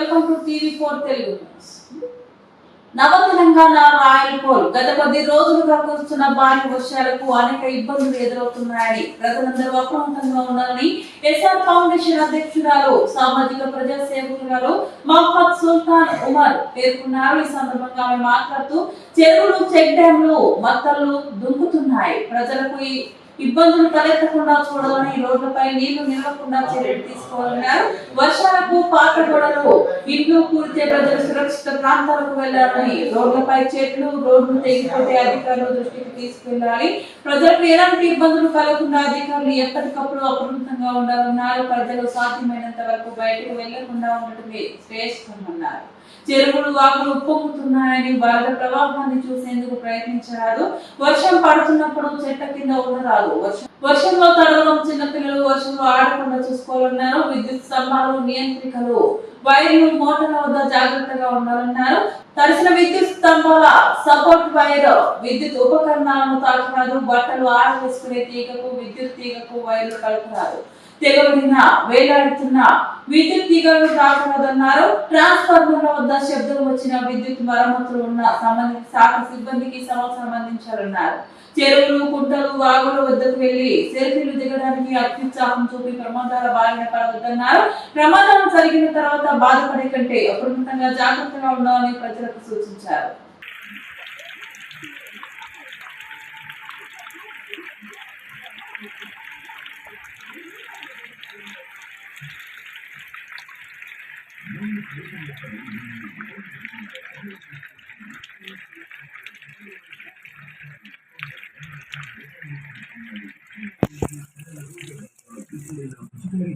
Welcome to TV four Telugu news. నవ Telangana royal pole గత కొద్ది రోజులుగా కురుస్తున్న భారీ వర్షాలకు అనేక ఇబ్బందులు ఎదురవుతున్నాయని ప్రజలందరూ అప్రమత్తంగా ఉండాలని ఎస్ఆర్ ఫౌండేషన్ అధ్యక్షురాలు సామాజిక ప్రజా సేవకురాలు మహమ్మద్ సుల్తాన్ ఉమర్ పేర్కొన్నారు. ఈ సందర్భంగా ఆమె మాట్లాడుతూ చెరువులు చెక్ డ్యాంలు మత్తళ్ళు దుంకుతున్నాయి. ప్రజలకు ఈ ఇబ్బందులు తలెత్తకుండా చూడాలని రోడ్లపై నీళ్ళు నిలవకుండా చర్యలు తీసుకోవాలన్నారు. వర్షాలకు పాత గోడలు ఇల్లు కూలితే ప్రజలు సురక్షిత ప్రాంతాలకు వెళ్ళాలని రోడ్లపై చెట్లు రోడ్లు తెగిపోతే అధికారులు దృష్టికి తీసుకెళ్ళాలి ప్రజలకు ఎలాంటి ఇబ్బందులు కలగకుండా అధికారులు ఎప్పటికప్పుడు అప్రమత్తంగా ఉండాలన్నారు. ప్రజలు సాధ్యమైనంత వరకు బయటకు వెళ్ళకుండా ఉండటమే శ్రేష్టమన్నారు చెరువులు వాగులు ఉప్పొంగుతున్నాయని వరద ప్రవాహాన్ని చూసేందుకు ప్రయత్నించరాదు. వర్షం పడుతున్నప్పుడు చెట్ల కింద ఉండరాదు. వర్షం వర్షంలో తడవడం చిన్నపిల్లలు వర్షంలో ఆడకుండా చూసుకోవాలన్నారు విద్యుత్ స్తంభాలు నియంత్రికలు. వైర్లు మోటార్ల వద్ద జాగ్రత్తగా ఉండాలన్నారు తడిసిన విద్యుత్ స్తంభాల సపోర్ట్ వైర్ విద్యుత్ ఉపకరణాలను తాకరాదు బట్టలు ఆరవేసుకునే తీగకు విద్యుత్ తీగకు వైర్లు కలుపుతారు తెగబడిన వేలాడుతున్న విద్యుత్ తీగలు తాకరాదన్నారు ట్రాన్స్ఫార్మర్ల వద్ద శబ్దం వచ్చిన విద్యుత్ మరమ్మతులు ఉన్న సంబంధిత శాఖ సిబ్బందికి సమాచారం అందించాలన్నారు. చెరువులు కుంటలు వాగుల వద్దకు వెళ్ళి సెల్ఫీలు దిగడానికి అత్యుత్సాహం చూపి ప్రమాదాల బారిన పడవద్దన్నారు. ప్రమాదం జరిగిన తర్వాత కూడా బాధపడే కంటే అప్రమత్తంగా జాగ్రత్తగా ఉండాలని ప్రజలకు సూచించారు